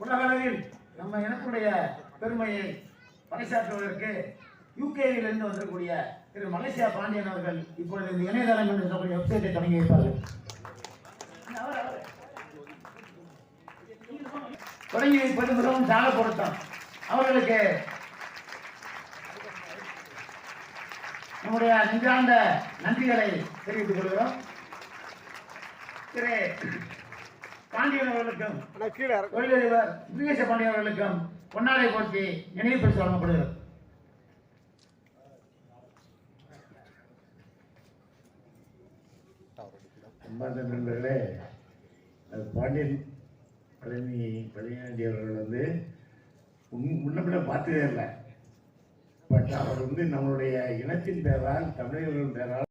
உலகளவில் நம்ம இனத்துடைய பெருமையை பறைசாற்றுவதற்கு யூகேயிலிருந்து வந்திருக்கக்கூடிய திரு மலேசியா பாண்டியன் அவர்கள் இப்பொழுது இந்த இணையதளம் என்று சொல்லக்கூடிய வெப்சைட்டை தொடங்கி வைப்பார்கள். தொடங்கி வைப்பது மிகவும் சால பொருத்தம் அவர்களுக்கு நம்முடைய நெஞ்சார்ந்த நன்றிகளை தெரிவித்துக் கொள்கிறோம். திரு. பாண்டியன் அவர்களுக்கும். தொழிலதிபர் முருகேச பாண்டியன் அவர்களுக்கும் பொன்னாடை போட்டி நினைவு பரிசு வழங்கப்படுகிறது. நண்பர்களே பாண்டியன் பழனி பழனியாண்டி அவர்கள் வந்து முன் முன்ன பின்ன பார்த்ததே இல்லை. பட் அவர் வந்து நம்மளுடைய இனத்தின் பேரால் தமிழர்களின் பேரால்